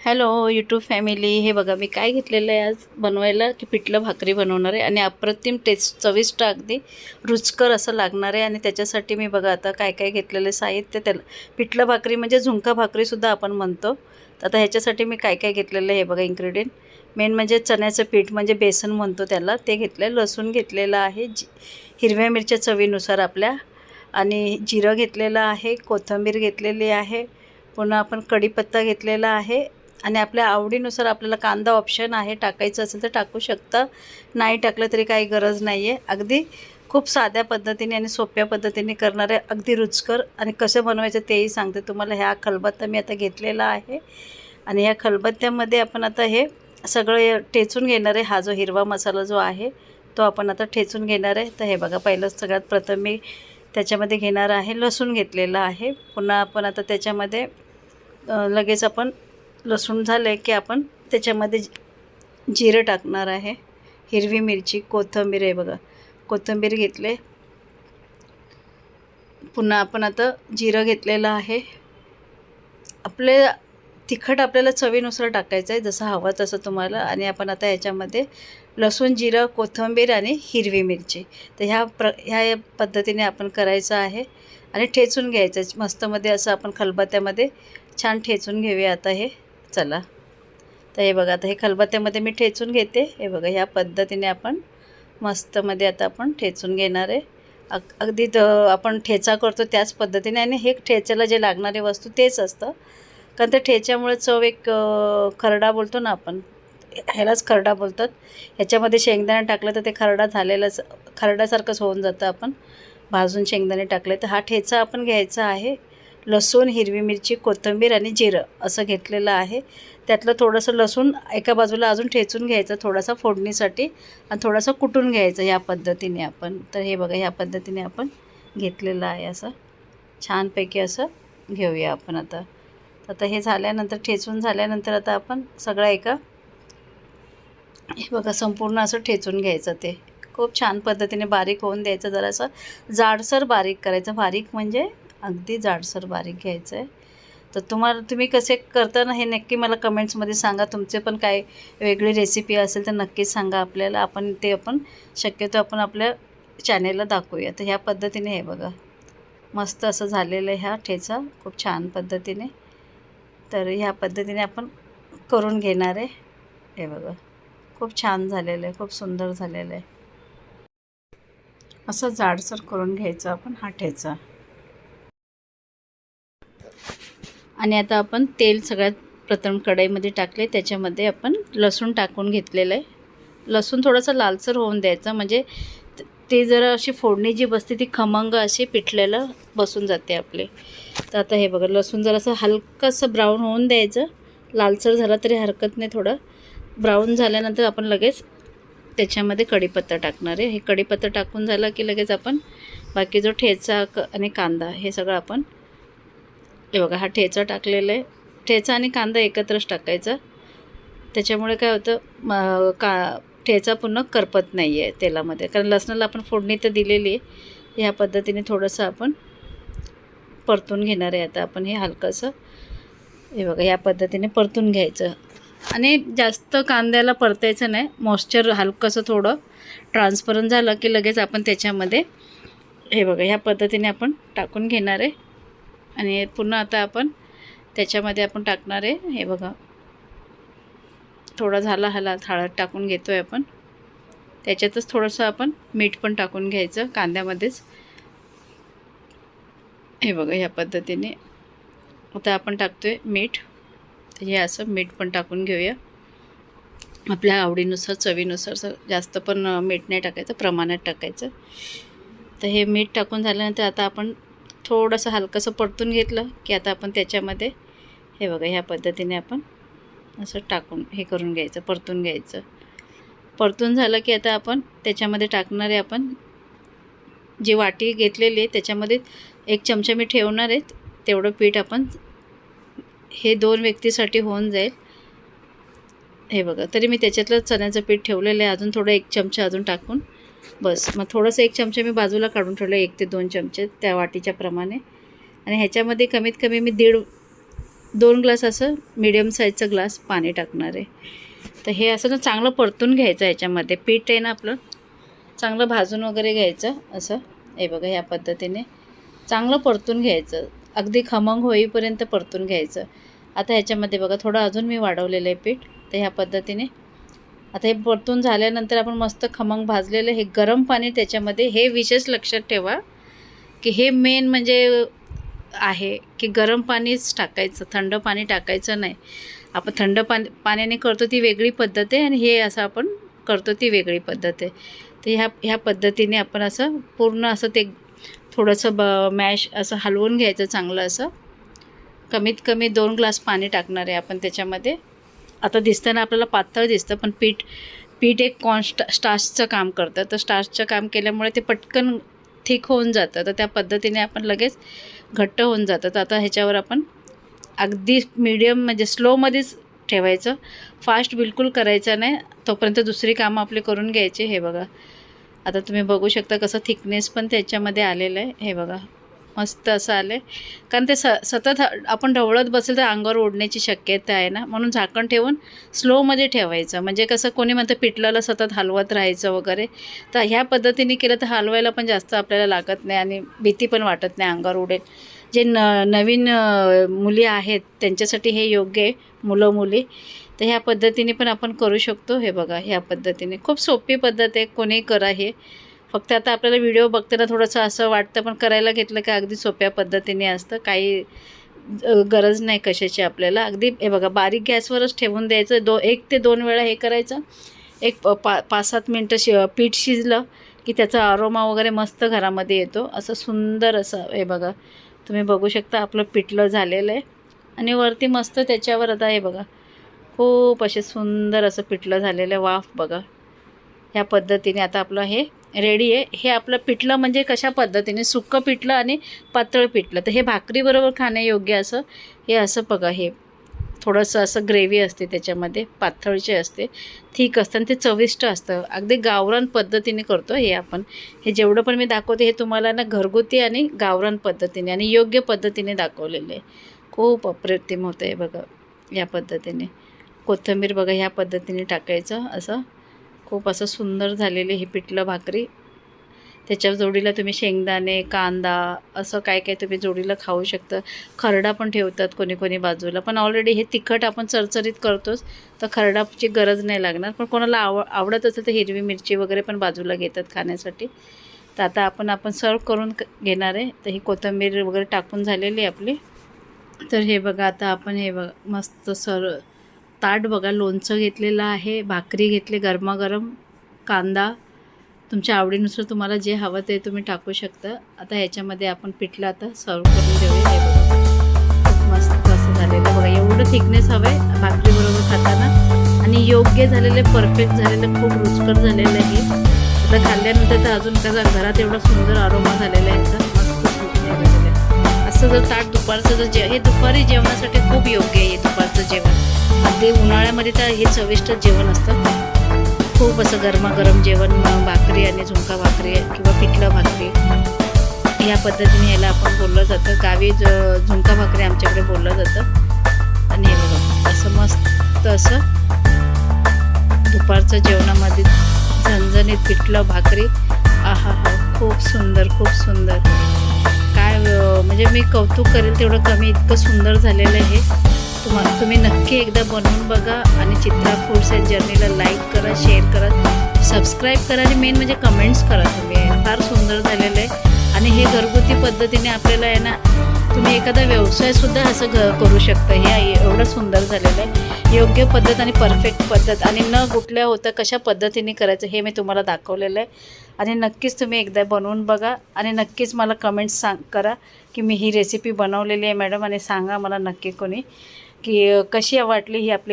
Hello YouTube family हे बघा मी काय घेतलेलं आहे आज? बनवायला की पिठलं भाकरी बनवणार आहे आणि अप्रतिम टेस्ट चविष्ट अगदी रुचकर असं लागणार आहे. आणि त्याच्यासाठी मी बघा आता काय काय घेतलेलं साहित्य त्याला. पिठलं भाकरी म्हणजे झुणका भाकरीसुद्धा आपण म्हणतो. तर आता ह्याच्यासाठी मी काय काय घेतलेलं आहे हे बघा इन्ग्रेडियंट मेन म्हणजे चण्याचं पीठ म्हणजे बेसन म्हणतो त्याला. ते घेतलं आहे लसूण घेतलेलं आहे जी हिरव्या मिरच्या चवीनुसार आपल्या. आणि जिरं घेतलेलं आहे कोथिंबीर घेतलेली आहे. पुन्हा आपण कढीपत्ता घेतलेला आहे. आणि आपल्या आवडीनुसार आपल्याला कांदा ऑप्शन आहे टाकायचं असेल तर टाकू शकता. नाही टाकलं तरी काही गरज नाही आहे अगदी खूप साध्या पद्धतीने आणि सोप्या पद्धतीने करणारे अगदी रुचकर आणि कसं बनवायचं तेही सांगते तुम्हाला. ह्या खलबत्ता मी आता घेतलेला आहे आणि ह्या खलबत्त्यामध्ये आपण आता हे सगळं ठेचून घेणार आहे. हा जो हिरवा मसाला जो आहे तो आपण आता ठेचून घेणार आहे. तर हे बघा पहिलं सगळ्यात प्रथम मी त्याच्यामध्ये घेणार आहे. लसूण घेतलेला आहे. पुन्हा आपण आता त्याच्यामध्ये लगेच आपण लसूण झालं की आपण त्याच्यामध्ये जिरं टाकणार आहे. हिरवी मिरची कोथिंबीर आहे बघा. कोथिंबीर घेतले. पुन्हा आपण आता जिरं घेतलेलं आहे. आपले तिखट आपल्याला चवीनुसार टाकायचं आहे जसं हवं तसं तुम्हाला. आणि आपण आता याच्यामध्ये लसूण जिरं कोथिंबीर आणि हिरवी मिरची. तर ह्या प्र ह्या पद्धतीने आपण करायचं आहे. आणि ठेचून घ्यायचं आहे. मस्तमध्ये असं आपण खलबत्त्यामध्ये छान ठेचून घेऊया आता हे. चला. तर हे बघा आता हे खलबत्त्यामध्ये मी ठेचून घेते. हे बघा ह्या पद्धतीने आपण मस्तमध्ये आता आपण ठेचून घेणार आहे. अग अगदी आपण ठेचा करतो त्याच पद्धतीने आणि हे ठेच्याला जे लागणारे वस्तू तेच असतं. कारण ते ठेच्यामुळे चव एक खरडा बोलतो ना आपण ह्यालाच खरडा बोलतात. ह्याच्यामध्ये शेंगदाणे टाकलं तर ते खरडा झालेलंच खरड्यासारखंच होऊन जातं आपण. भाजून शेंगदाणे टाकले तर हा ठेचा आपण घ्यायचा आहे. लसूण हिरवी मिरची कोथिंबीर आणि जिरं असं घेतलेलं आहे. त्यातलं थोडंसं लसूण एका बाजूला अजून ठेचून घ्यायचं थोडासा फोडणीसाठी आणि थोडासा कुटून घ्यायचं ह्या पद्धतीने आपण. तर हे बघा ह्या पद्धतीने आपण घेतलेलं आहे असं. छानपैकी असं घेऊया आपण आता. आता हे झाल्यानंतर ठेचून झाल्यानंतर आता आपण सगळं एका हे बघा संपूर्ण असं ठेचून घ्यायचं ते. खूप छान पद्धतीने बारीक होऊन द्यायचं. जरासं जाडसर बारीक करायचं. बारीक म्हणजे अगदी जाडसर बारीक घ्यायचं आहे तर तुम्हाला तुम्ही कसे करताना हे नक्की मला कमेंट्समध्ये सांगा. तुमचे पण काय वेगळी रेसिपी असेल तर नक्कीच सांगा आपल्याला. आपण ते आपण शक्यतो आपण आपल्या चॅनेलला दाखवूया. तर ह्या पद्धतीने हे बघा. मस्त असं झालेलं आहे ह्या ठेचा. खूप छान पद्धतीने. तर ह्या पद्धतीने आपण करून घेणार आहे. हे बघा. खूप छान झालेलं आहे. खूप सुंदर झालेलं आहे. असं जाडसर करून घ्यायचं आपण हा ठेचा. आणि आता आपण तेल सगळ्यात प्रथम कढईमध्ये टाकले त्याच्यामध्ये आपण लसूण टाकून घेतलेलं आहे. लसूण थोडंसं लालसर होऊन द्यायचं. म्हणजे ते जरा अशी फोडणी जी बसते ती खमंग अशी पिठलेलं बसून जाते आपले. तर आता हे बघा लसूण जरासं हलकंसं ब्राऊन होऊन द्यायचं. लालसर झाला तरी हरकत नाही थोडं. ब्राऊन झाल्यानंतर आपण लगेच त्याच्यामध्ये कढीपत्ता टाकणार आहे. हे कढीपत्ता टाकून झाला की लगेच आपण बाकी जो ठेचा क आणि कांदा हे सगळं आपण हे बघा हा ठेचा टाकलेला आहे. ठेचा आणि कांदा एकत्रच टाकायचा. त्याच्यामुळे काय होतं म का ठेचा पुन्हा करपत नाही आहे तेलामध्ये. कारण लसणाला आपण फोडणी तर दिलेली आहे. ह्या पद्धतीने थोडंसं आपण परतून घेणार आहे. आता आपण हे हलकंसं हे बघा ह्या पद्धतीने परतून घ्यायचं. आणि जास्त कांद्याला परतायचं नाही. मॉइश्चर हलकंसं थोडं ट्रान्सपरंट झालं की लगेच आपण त्याच्यामध्ये हे बघा ह्या पद्धतीने आपण टाकून घेणार आहे. आणि पुन्हा आता आपण त्याच्यामध्ये आपण टाकणार आहे. हे बघा. थोडा झाला हला हळद टाकून घेतो आहे आपण. त्याच्यातच थोडंसं आपण मीठ पण टाकून घ्यायचं कांद्यामध्येच. हे बघा ह्या पद्धतीने. आता आपण टाकतो आहे मीठ. हे असं मीठ पण टाकून घेऊया. आपल्या आवडीनुसार चवीनुसार जास्त पण मीठ नाही टाकायचं प्रमाणात टाकायचं. तर हे मीठ टाकून झाल्यानंतर आता आपण थोडंसं हलकंसं परतून घेतलं की आता आपण त्याच्यामध्ये हे बघा ह्या पद्धतीने आपण असं टाकून हे करून घ्यायचं परतून घ्यायचं. परतून झालं की आता आपण त्याच्यामध्ये टाकणारे आपण जी वाटी घेतलेली आहे त्याच्यामध्ये एक चमचा मी ठेवणार आहे तेवढं पीठ आपण हे दोन व्यक्तीसाठी होऊन जाईल. हे बघा तरी मी त्याच्यातलं चण्याचं पीठ ठेवलेलं आहे अजून थोडं एक चमचा अजून टाकून. बस. मग थोडंसं एक चमचा मी बाजूला काढून ठेवलं एक ते दोन चमचे त्या वाटीच्या प्रमाणे. आणि ह्याच्यामध्ये कमीत कमी मी दीड दोन ग्लास असं मिडियम साईजचं ग्लास पाणी टाकणार आहे. तर हे असं ना चांगलं परतून घ्यायचं ह्याच्यामध्ये. पीठ आहे ना आपलं चांगलं भाजून वगैरे घ्यायचं असं. हे बघा ह्या पद्धतीने चांगलं परतून घ्यायचं. अगदी खमंग होईपर्यंत परतून घ्यायचं. आता ह्याच्यामध्ये बघा थोडं अजून मी वाढवलेलं आहे पीठ. तर ह्या पद्धतीने आता हे परतून झाल्यानंतर आपण मस्त खमंग भाजलेलं हे गरम पाणी त्याच्यामध्ये हे विशेष लक्षात ठेवा की हे मेन म्हणजे आहे की गरम पाणीच टाकायचं थंड पाणी टाकायचं नाही. आपण थंड पाणी पाण्याने करतो ती वेगळी पद्धत आहे आणि हे असं आपण करतो ती वेगळी पद्धत आहे. तर ह्या ह्या पद्धतीने आपण असं पूर्ण असं ते थोडंसं ब मॅश असं हलवून घ्यायचं चांगलं असं. कमीत कमी दोन ग्लास पाणी टाकणार आहे आपण त्याच्यामध्ये. आता दिसताना आपल्याला पातळ दिसतं पण पीठ पीठ एक कॉन्स्ट स्टार्चचं काम करतं. तर स्टार्चचं काम केल्यामुळे ते पटकन थिक होऊन जातं. तर त्या पद्धतीने आपण लगेच घट्ट होऊन जातं. तर आता ह्याच्यावर आपण अगदी मीडियम म्हणजे स्लोमध्येच ठेवायचं. फास्ट बिलकुल करायचं नाही. तोपर्यंत दुसरी कामं आपली करून घ्यायची. हे बघा. आता तुम्ही बघू शकता कसं थिकनेस पण त्याच्यामध्ये आलेलं आहे. हे बघा. मस्त असं आलं आहे कारण ते स सतत ह- आपण ढवळत बसेल तर अंगावर ओढण्याची शक्यता आहे ना. म्हणून झाकण ठेवून स्लोमध्ये ठेवायचं. म्हणजे कसं कोणी म्हणतं पिठल्याला सतत हलवत राहायचं वगैरे. तर ह्या पद्धतीने केलं तर हलवायला पण जास्त आपल्याला लागत नाही आणि भीती पण वाटत नाही अंगावर उडेल. जे न नवीन मुली आहेत त्यांच्यासाठी हे योग्य आहे मुलं मुली. तर ह्या पद्धतीने पण आपण करू शकतो. हे बघा ह्या पद्धतीने. खूप सोपी पद्धत आहे. कोणी करा हे. फक्त आता आपल्याला व्हिडिओ बघताना थोडंसं असं वाटतं पण करायला घेतलं की अगदी सोप्या पद्धतीने असतं. काही गरज नाही कशाची आपल्याला. अगदी हे बघा बारीक गॅसवरच ठेवून द्यायचं. दो एक ते दोन वेळा हे करायचं. एक प- पा पाच सात मिनटं शि पीठ शिजलं की त्याचा अरोमा वगैरे मस्त घरामध्ये येतो. असं सुंदर असं हे बघा. तुम्ही बघू शकता आपलं पिठलं झालेलं आहे. आणि वरती मस्त त्याच्यावर आता हे बघा खूप असे सुंदर असं पिठलं झालेलं आहे. वाफ बघा. ह्या पद्धतीने आता आपलं हे रेडी आहे. हे आपलं पिठलं म्हणजे कशा पद्धतीने? सुक्कं पिठलं आणि पातळ पिठलं. तर हे भाकरीबरोबर खाण्यायोग्य असं? हे असं बघा हे थोडंसं असं ग्रेव्ही असते त्याच्यामध्ये पातळचे असते. ठीक असतं आणि ते चविष्ट असतं. अगदी गावरान पद्धतीने करतो हे आपण. हे जेवढं पण मी दाखवते हे तुम्हाला ना घरगुती आणि गावरान पद्धतीने आणि योग्य पद्धतीने दाखवलेले आहे. खूप अप्रतिम होतं आहे बघा या पद्धतीने. कोथिंबीर बघा ह्या पद्धतीने टाकायचं असं. खूप असं सुंदर झालेले हे पिठलं भाकरी. त्याच्या जोडीला तुम्ही शेंगदाणे कांदा असं काय काय तुम्ही जोडीला खाऊ शकता. खरडा पण ठेवतात कोणी कोणी बाजूला. पण ऑलरेडी हे तिखट आपण चरचरीत करतोच तर खरडाची गरज नाही लागणार. पण कोणाला आव आवडत असेल तर हिरवी मिरची वगैरे पण बाजूला घेतात खाण्यासाठी. तर आता आपण आपण सर्व करून घेणार आहे. तर ही कोथिंबीर वगैरे टाकून झालेली आहे आपली. तर हे बघा आता आपण हे बघा मस्त सर ताट बघा लोणचं घेतलेलं आहे भाकरी घेतली गरमागरम कांदा. तुमच्या आवडीनुसार तुम्हाला जे हवं ते तुम्ही टाकू शकता. आता ह्याच्यामध्ये आपण पिठलं आता सर्व करून देऊया. हे बघा खूप मस्त असं झालेलं बघा एवढं थिकनेस हवं आहे भाकरीबरोबर खाताना. आणि योग्य झालेलं परफेक्ट झालेलं खूप रुचकर झालेलं आहे आता खाल्ल्यानंतर तर अजून कसा घरात एवढा सुंदर आरोमा झालेला आहे. तर मस्त आहे. असं जर ताट दुपारचं जर जे हे दुपारी जेवणासाठी खूप योग्य आहे दुपारचं जेवण. अगदी उन्हाळ्यामध्ये तर हे चविष्ट जेवण असतं. खूप असं गरमागरम जेवण भाकरी आणि झुणका भाकरी किंवा पिठलं भाकरी. या पद्धतीने याला आपण बोललं जातं. गावी ज- झुणका भाकरी आमच्याकडे बोललं जातं. आणि हे बघा असं मस्त असं दुपारचं जेवणामध्ये झणझणीत पिठलं भाकरी. आहा हा खूप सुंदर खूप सुंदर. काय म्हणजे मी कौतुक करेल तेवढं कमी इतकं सुंदर झालेलं आहे. हे तुम्ही नक्की एकदा बनवून बघा आणि चित्रा फूड्स अँड जर्नीला लाईक करा शेअर करा. सबस्क्राईब करा आणि मेन म्हणजे कमेंट्स करा तुम्ही. फार सुंदर झालेलं आहे. आणि हे घरगुती पद्धतीने आपल्याला आहे ना तुम्ही एखादा व्यवसायसुद्धा असं घ करू शकता. हे एवढं सुंदर झालेलं आहे. योग्य पद्धत आणि परफेक्ट पद्धत. आणि न गुटल्या होता कशा पद्धतीने करायचं हे मी तुम्हाला दाखवलेलं आहे. आणि नक्कीच तुम्ही एकदा बनवून बघा आणि नक्कीच मला कमेंट्स सांग करा की मी ही रेसिपी बनवलेली आहे मॅडम आणि सांगा मला नक्की कोणी की कशी वाटली ही आपली